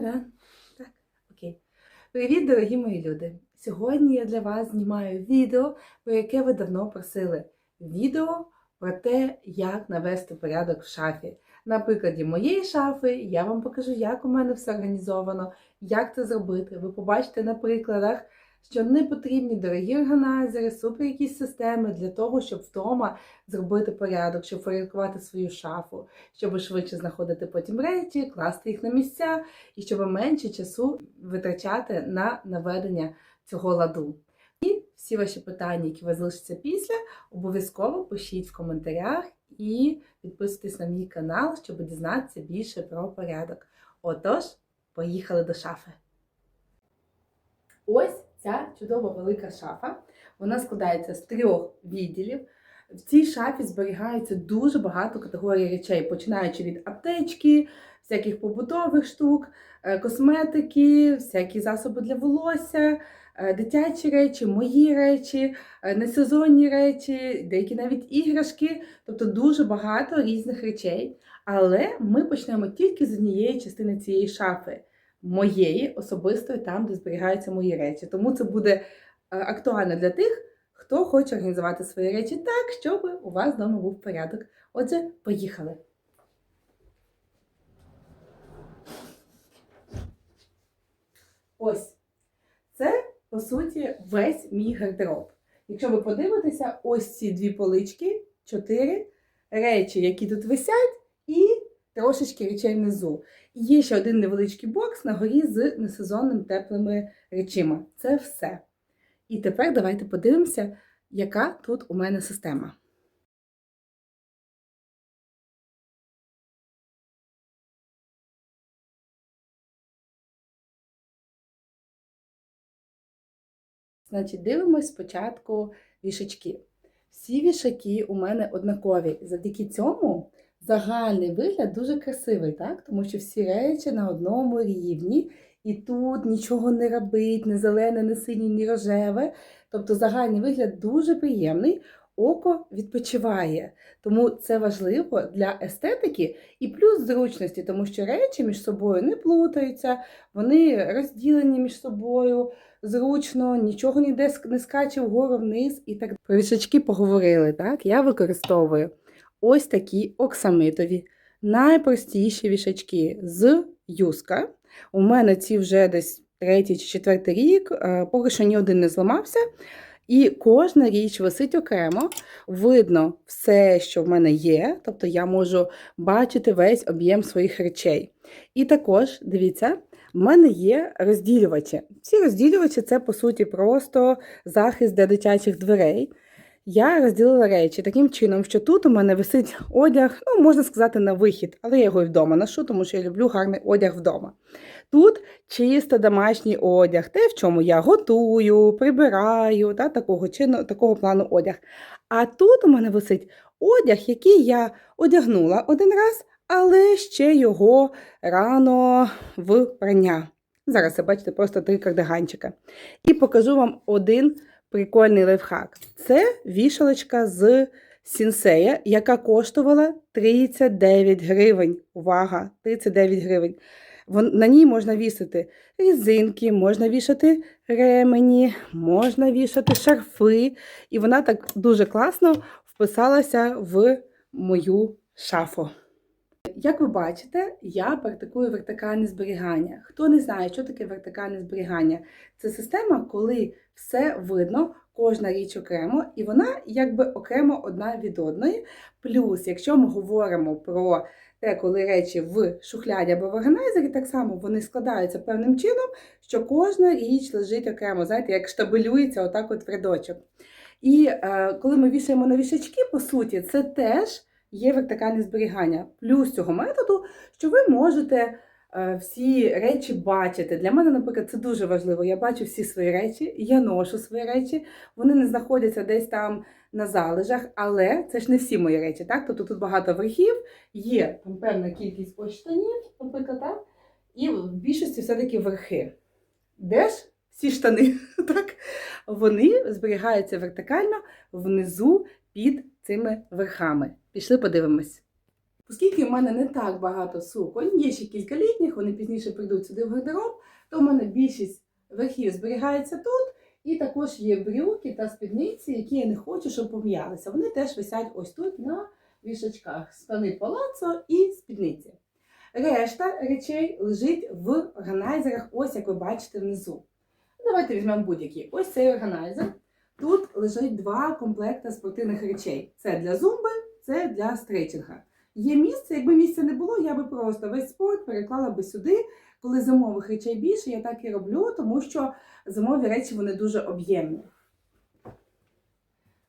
Чемодан. Так, окей. Привіт, дорогі мої люди! Сьогодні я для вас знімаю відео, про яке ви давно просили. Відео про те, як навести порядок в шафі. На прикладі моєї шафи я вам покажу, як у мене все організовано, як це зробити. Ви побачите на прикладах, що не потрібні дорогі органайзери, супер якісь системи для того, щоб вдома зробити порядок, щоб порядкувати свою шафу, щоб швидше знаходити потім речі, класти їх на місця і щоб менше часу витрачати на наведення цього ладу. І всі ваші питання, які у вас залишаться після, обов'язково пишіть в коментарях і підписуйтесь на мій канал, щоб дізнатися більше про порядок. Отож, поїхали до шафи. Ось ця чудова велика шафа. Вона складається з трьох відділів. В цій шафі зберігається дуже багато категорій речей, починаючи від аптечки, всяких побутових штук, е, косметики, всякі засоби для волосся, е, дитячі речі, мої речі, е, несезонні речі, деякі навіть іграшки, тобто дуже багато різних речей. Але ми почнемо тільки з однієї частини цієї шафи, моєї особистої, там, де зберігаються мої речі. Тому це буде е, актуально для тих, хто хоче організувати свої речі так, щоб у вас вдома був порядок. Отже, поїхали. Ось це, по суті, весь мій гардероб. Якщо ви подивитеся, ось ці дві полички, чотири речі, які тут висять, і трошечки речей внизу. І є ще один невеличкий бокс на горі з несезонним теплими речима. Це все. І тепер давайте подивимося, яка тут у мене система. Значить, дивимось спочатку вішачки. Всі вішаки у мене однакові. Завдяки цьому загальний вигляд дуже красивий, так? тому що всі речі на одному рівні, і тут нічого не робить, не зелене, не синє, ні рожеве. Тобто загальний вигляд дуже приємний, око відпочиває. Тому це важливо для естетики і плюс зручності, тому що речі між собою не плутаються, вони розділені між собою. Зручно, нічого ніде не скаче вгору вниз і так. Про вішачки поговорили, так? Я використовую ось такі оксамитові, найпростіші вішачки з юска. У мене ці вже десь третій чи четвертий рік, е, поки що ні один не зламався. І кожна річ висить окремо, видно все, що в мене є, тобто я можу бачити весь об'єм своїх речей. І також, дивіться, в мене є розділювачі. Ці розділювачі це, по суті, просто захист для дитячих дверей. Я розділила речі таким чином, що тут у мене висить одяг, ну, можна сказати, на вихід, але я його і вдома ношу, тому що я люблю гарний одяг вдома. Тут чисто домашній одяг, те, в чому я готую, прибираю, та, такого чину, такого плану одяг. А тут у мене висить одяг, який я одягнула один раз, але ще його рано в прання. Зараз ви бачите просто три кардиганчика. І покажу вам один прикольний лайфхак. Це вішалочка з сінсея, яка коштувала 39 гривень. Увага! 39 гривень. На ній можна вісити різинки, можна вішати ремені, можна вішати шарфи. І вона так дуже класно вписалася в мою шафу. Як ви бачите, я практикую вертикальне зберігання. Хто не знає, що таке вертикальне зберігання, це система, коли все видно, кожна річ окремо, і вона якби окремо одна від одної. Плюс, якщо ми говоримо про те, коли речі в шухляді або в органайзері, так само вони складаються певним чином, що кожна річ лежить окремо, знаєте, як штабелюється отак от в рядочок. І е, коли ми вішаємо на вішачки, по суті, це теж є вертикальне зберігання. Плюс цього методу, що ви можете е, всі речі бачити. Для мене, наприклад, це дуже важливо. Я бачу всі свої речі, я ношу свої речі, вони не знаходяться десь там на залежах, але це ж не всі мої речі. так? Тобто тут багато верхів, є там певна кількість ось штанів, наприклад, так? і в більшості все-таки верхи. Де ж? Всі штани, так? Вони зберігаються вертикально внизу під цими верхами. Пішли подивимось. Оскільки в мене не так багато суконь, є ще кілька літніх, вони пізніше прийдуть сюди в гардероб, то в мене більшість верхів зберігається тут. І також є брюки та спідниці, які я не хочу, щоб пом'ялися. Вони теж висять ось тут на вішачках. Штани палацо і спідниці. Решта речей лежить в органайзерах, ось як ви бачите внизу. Давайте візьмемо будь-який. Ось цей органайзер. Тут лежать два комплекти спортивних речей: це для зумби, це для стрейчинга. Є місце, якби місця не було, я би просто весь спорт переклала би сюди. Коли зимових речей більше, я так і роблю, тому що зимові речі вони дуже об'ємні.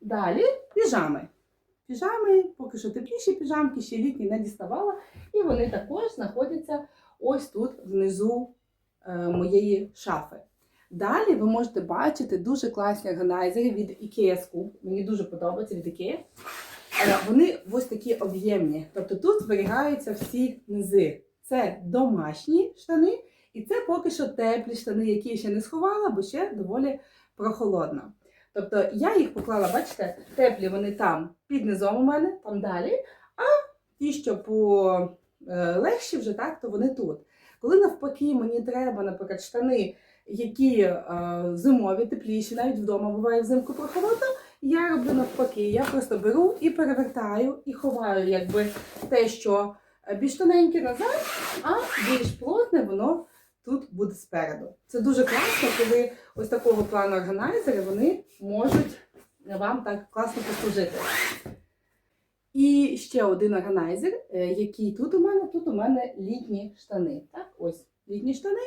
Далі піжами. Піжами, поки що тепліші піжамки, ще літні не діставала. І вони також знаходяться ось тут внизу е, моєї шафи. Далі ви можете бачити дуже класні органайзери від IKEA Scoop. Мені дуже подобається від IKEA. Е, Вони ось такі об'ємні. Тобто тут зберігаються всі низи. Це домашні штани, і це поки що теплі штани, які я ще не сховала, бо ще доволі прохолодно. Тобто я їх поклала, бачите, теплі вони там під низом у мене, там далі, а ті, що по е, легші вже так, то вони тут. Коли навпаки мені треба, наприклад, штани, які е, зимові, тепліші, навіть вдома буває взимку прохолодно, я роблю навпаки. Я просто беру і перевертаю, і ховаю якби те, що е, більш тоненьке назад, а більш плотне воно тут буде спереду. Це дуже класно, коли ось такого плану органайзери вони можуть вам так класно послужити. І ще один органайзер, е, який тут у мене, тут у мене літні штани. Так, ось літні штани.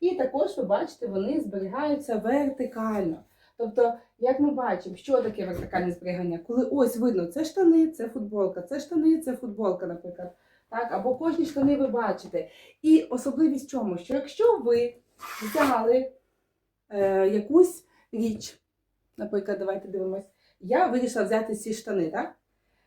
І також ви бачите, вони зберігаються вертикально. Тобто, як ми бачимо, що таке вертикальне зберігання? Коли ось видно, це штани, це футболка, це штани, це футболка, наприклад. Так, або кожні штани ви бачите. І особливість в чому? Що якщо ви взяли е, якусь річ, наприклад, давайте дивимось, я вирішила взяти ці штани, так?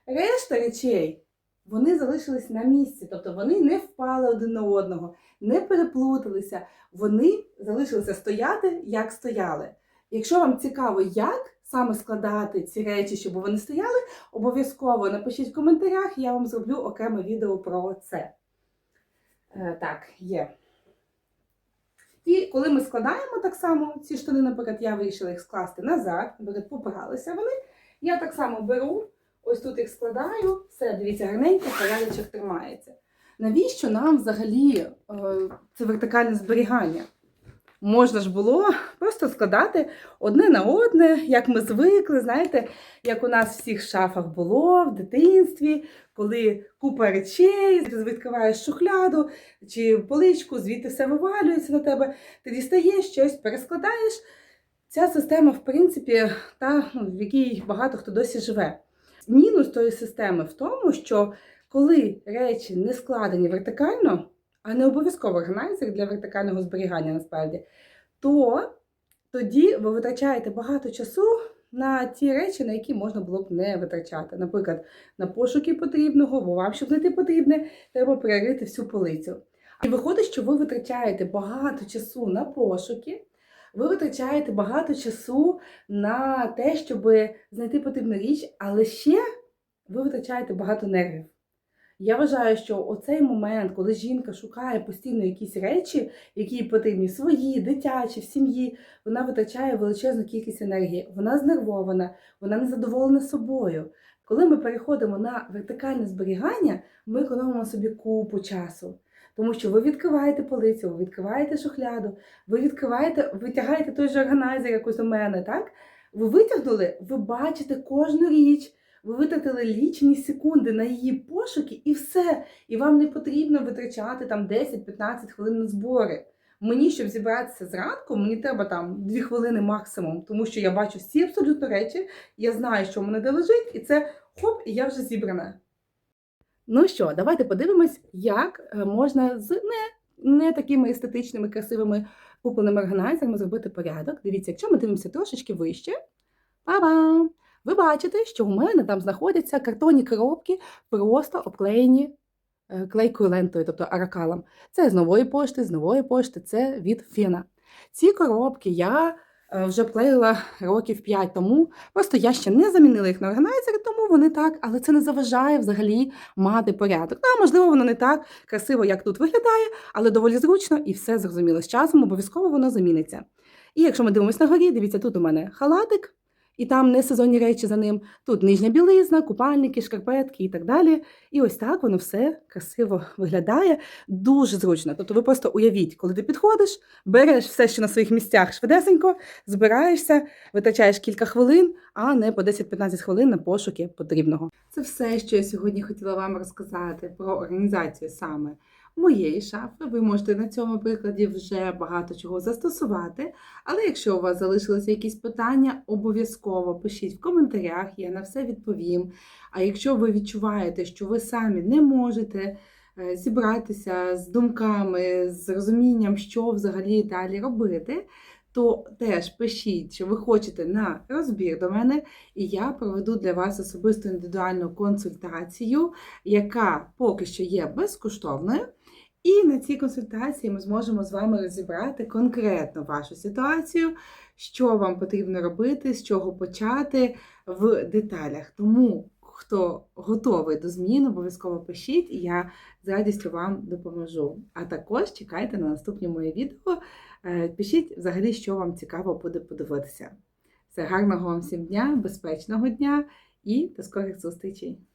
Решта речей вони залишились на місці, тобто вони не впали один на одного, не переплуталися, вони залишилися стояти, як стояли. Якщо вам цікаво, як саме складати ці речі, щоб вони стояли, обов'язково напишіть в коментарях, я вам зроблю окреме відео про це. Е, так, є. І коли ми складаємо так само ці штани, наприклад, я вирішила їх скласти назад, наприклад, попиралися вони. Я так само беру, ось тут їх складаю, все, дивіться, гарненько, порядочок тримається. Навіщо нам взагалі е, це вертикальне зберігання? Можна ж було просто складати одне на одне, як ми звикли, знаєте, як у нас в всіх шафах було в дитинстві, коли купа речей, ти відкриваєш шухляду чи поличку, звідти все вивалюється на тебе, ти дістаєш щось, перескладаєш. Ця система, в принципі, та ну, в якій багато хто досі живе. Мінус тої системи в тому, що коли речі не складені вертикально, а не обов'язково органайзер для вертикального зберігання насправді, то тоді ви витрачаєте багато часу на ті речі, на які можна було б не витрачати. Наприклад, на пошуки потрібного, бо вам, щоб знайти потрібне, треба перерити всю полицю. І виходить, що ви витрачаєте багато часу на пошуки, ви витрачаєте багато часу на те, щоб знайти потрібну річ, але ще ви витрачаєте багато нервів. Я вважаю, що оцей момент, коли жінка шукає постійно якісь речі, які їй потрібні свої, дитячі, в сім'ї, вона витрачає величезну кількість енергії. Вона знервована, вона не задоволена собою. Коли ми переходимо на вертикальне зберігання, ми економимо собі купу часу. Тому що ви відкриваєте полицю, ви відкриваєте шухляду, ви відкриваєте, витягаєте той же органайзер, якось у мене, так? Ви витягнули, ви бачите кожну річ. Ви витратили лічені секунди на її пошуки і все. І вам не потрібно витрачати там 10-15 хвилин на збори. Мені, щоб зібратися зранку, мені треба там 2 хвилини максимум, тому що я бачу всі абсолютно речі, я знаю, що в мене де лежить, і це хоп, і я вже зібрана. Ну що, давайте подивимось, як е, можна з не, не такими естетичними, красивими купленими органайзерами зробити порядок. Дивіться, якщо ми дивимося трошечки вище, па-бам! Ви бачите, що у мене там знаходяться картонні коробки, просто обклеєні е, клейкою лентою, тобто аракалом. Це з нової пошти, з нової пошти, це від Фіна. Ці коробки я е, вже клеїла років 5 тому. Просто я ще не замінила їх на органайзери, тому вони так, але це не заважає взагалі мати порядок. Ну, можливо, воно не так красиво, як тут виглядає, але доволі зручно і все зрозуміло. З часом обов'язково воно заміниться. І якщо ми дивимося на горі, дивіться, тут у мене халатик, і там не сезонні речі за ним. Тут нижня білизна, купальники, шкарпетки і так далі. І ось так воно все красиво виглядає, дуже зручно. Тобто ви просто уявіть, коли ти підходиш, береш все, що на своїх місцях швидесенько, збираєшся, витрачаєш кілька хвилин, а не по 10-15 хвилин на пошуки потрібного. Це все, що я сьогодні хотіла вам розказати про організацію саме моєї шафи. Ви можете на цьому прикладі вже багато чого застосувати. Але якщо у вас залишилися якісь питання, обов'язково пишіть в коментарях, я на все відповім. А якщо ви відчуваєте, що ви самі не можете е, зібратися з думками, з розумінням, що взагалі далі робити, то теж пишіть, що ви хочете на розбір до мене, і я проведу для вас особисту індивідуальну консультацію, яка поки що є безкоштовною. І на цій консультації ми зможемо з вами розібрати конкретно вашу ситуацію, що вам потрібно робити, з чого почати в деталях. Тому, хто готовий до змін, обов'язково пишіть, і я з радістю вам допоможу. А також чекайте на наступні мої відео. Е, Пишіть взагалі, що вам цікаво буде подивитися. Все гарного вам всім дня, безпечного дня і до скорих зустрічей!